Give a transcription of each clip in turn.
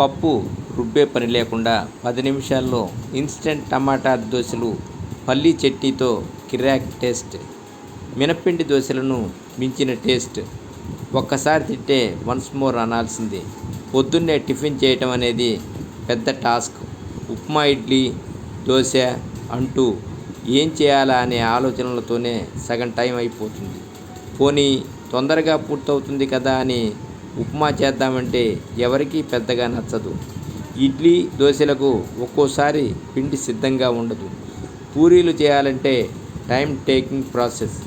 పప్పు రుబ్బే పని లేకుండా పది నిమిషాల్లో ఇన్స్టెంట్ టమాటా దోశలు పల్లీ చట్నీతో కిరాక్ టేస్ట్ మినప్పిండి దోశలను మించిన టేస్ట్. ఒక్కసారి తింటే వన్స్ మోర్ అనాల్సిందే. పొద్దున్నే టిఫిన్ చేయటం అనేది పెద్ద టాస్క్. ఉప్మా ఇడ్లీ దోశ అంటూ ఏం చేయాలా అనే ఆలోచనలతోనే సగం టైం అయిపోతుంది. పోనీ తొందరగా పూర్తవుతుంది కదా అని ఉప్మా చేద్దామంటే ఎవరికీ పెద్దగా నచ్చదు. ఇడ్లీ దోశలకు ఒక్కోసారి పిండి సిద్ధంగా ఉండదు. పూరీలు చేయాలంటే టైం టేకింగ్ ప్రాసెస్.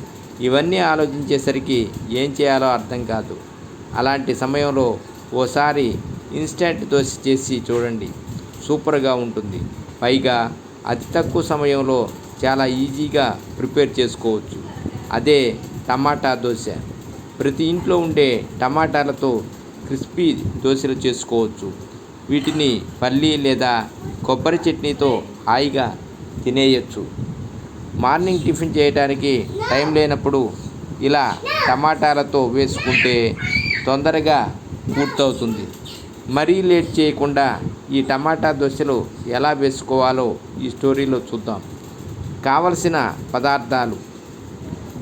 ఇవన్నీ ఆలోచించేసరికి ఏం చేయాలో అర్థం కాదు. అలాంటి సమయంలో ఓసారి ఇన్స్టెంట్ దోశ చేసి చూడండి. సూపర్గా ఉంటుంది. పైగా అతి తక్కువ సమయంలో చాలా ఈజీగా ప్రిపేర్ చేసుకోవచ్చు. అదే టమాటా దోశ. ప్రతి ఇంట్లో ఉండే టమాటాలతో క్రిస్పీ దోశలు చేసుకోవచ్చు. వీటిని పల్లి లేదా కొబ్బరి చట్నీతో హాయిగా తినేయచ్చు. మార్నింగ్ టిఫిన్ చేయడానికి టైం లేనప్పుడు ఇలా టమాటాలతో వేసుకుంటే తొందరగా పూర్తవుతుంది. మరీ లేట్ చేయకుండా ఈ టమాటా దోశలు ఎలా వేసుకోవాలో ఈ స్టోరీలో చూద్దాం. కావలసిన పదార్థాలు.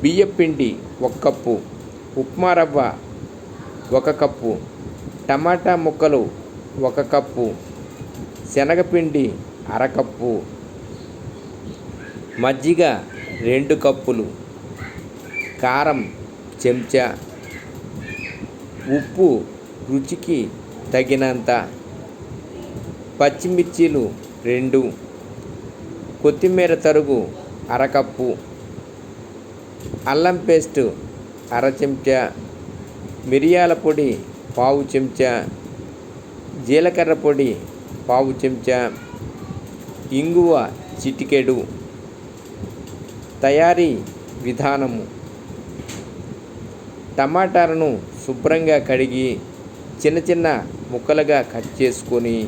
బియ్యపిండి ఒక కప్పు. ఉప్మా రవ్వ ఒక కప్పు టమాటా ముక్కలు ఒక కప్పు శనగపిండి అరకప్పు మజ్జిగ రెండు కప్పులు కారం చెంచా ఉప్పు రుచికి తగినంత పచ్చిమిర్చీలు రెండు కొత్తిమీర తరుగు అరకప్పు అల్లం పేస్ట్ అర చెంచా మిరియాల పొడి పావు చెంచా జీలకర్ర పొడి పావు చెంచా ఇంగువ చిటికెడు తయారీ విధానము. టమాటాలను శుభ్రంగా కడిగి చిన్న చిన్న ముక్కలుగా కట్ చేసుకొని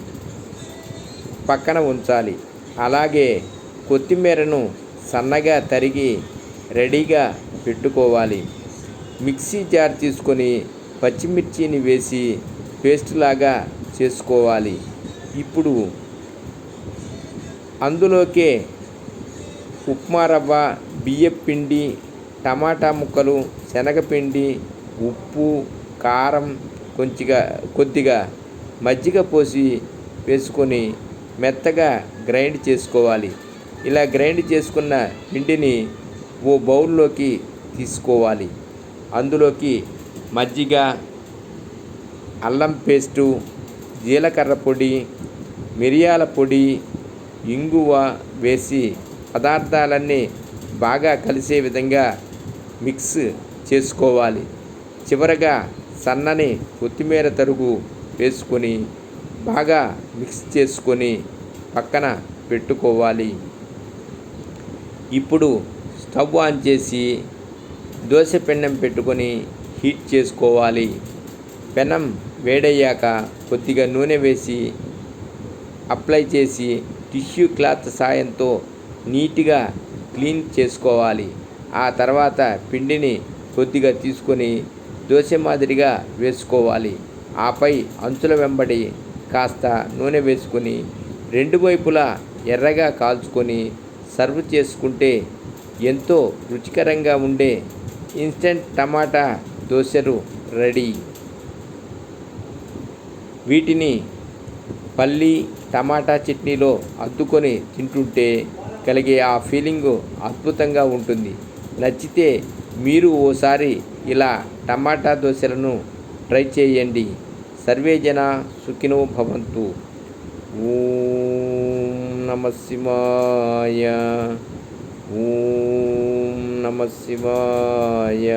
పక్కన ఉంచాలి. అలాగే కొత్తిమీరను సన్నగా తరిగి రెడీగా పెట్టుకోవాలి. మిక్సీ జార్ తీసుకొని పచ్చిమిర్చిని వేసి పేస్ట్ లాగా చేసుకోవాలి. ఇప్పుడు అందులోకే ఉప్మా రవ్వ బియ్యం పిండి టమాటా ముక్కలు శనగపిండి ఉప్పు కారం కొంచెంగా కొద్దిగా మజ్జిగ పోసి వేసుకొని మెత్తగా గ్రైండ్ చేసుకోవాలి. ఇలా గ్రైండ్ చేసుకున్న పిండిని ఓ బౌల్లోకి తీసుకోవాలి. అందులోకి మజ్జిగ అల్లం పేస్టు జీలకర్ర పొడి మిరియాల పొడి ఇంగువ వేసి పదార్థాలన్నీ బాగా కలిసే విధంగా మిక్స్ చేసుకోవాలి. చివరగా సన్నని కొత్తిమీర తరుగు వేసుకొని బాగా మిక్స్ చేసుకొని పక్కన పెట్టుకోవాలి. ఇప్పుడు స్టవ్ ఆన్ చేసి దోశ పెన్నం పెట్టుకొని హీట్ చేసుకోవాలి. పెనం వేడయ్యాక కొద్దిగా నూనె వేసి అప్లై చేసి టిష్యూ క్లాత్ సాయంతో నీట్గా క్లీన్ చేసుకోవాలి. ఆ తర్వాత పిండిని కొద్దిగా తీసుకొని దోశ మాదిరిగా వేసుకోవాలి. ఆపై అంచుల వెంబడి కాస్త నూనె వేసుకొని రెండు వైపులా ఎర్రగా కాల్చుకొని సర్వ్ చేసుకుంటే ఎంతో రుచికరంగా ఉండే ఇన్స్టెంట్ టమాటా దోశలు రెడీ. వీటిని పల్లి టమాటా చట్నీలో అద్దుకొని తింటుంటే కలిగే ఆ ఫీలింగ్ అద్భుతంగా ఉంటుంది. నచ్చితే మీరు ఓసారి ఇలా టమాటా దోశలను ట్రై చేయండి. సర్వే జన సుఖినో భవంతు. ఓం నమ శివాయ. ఓం నమ శివాయ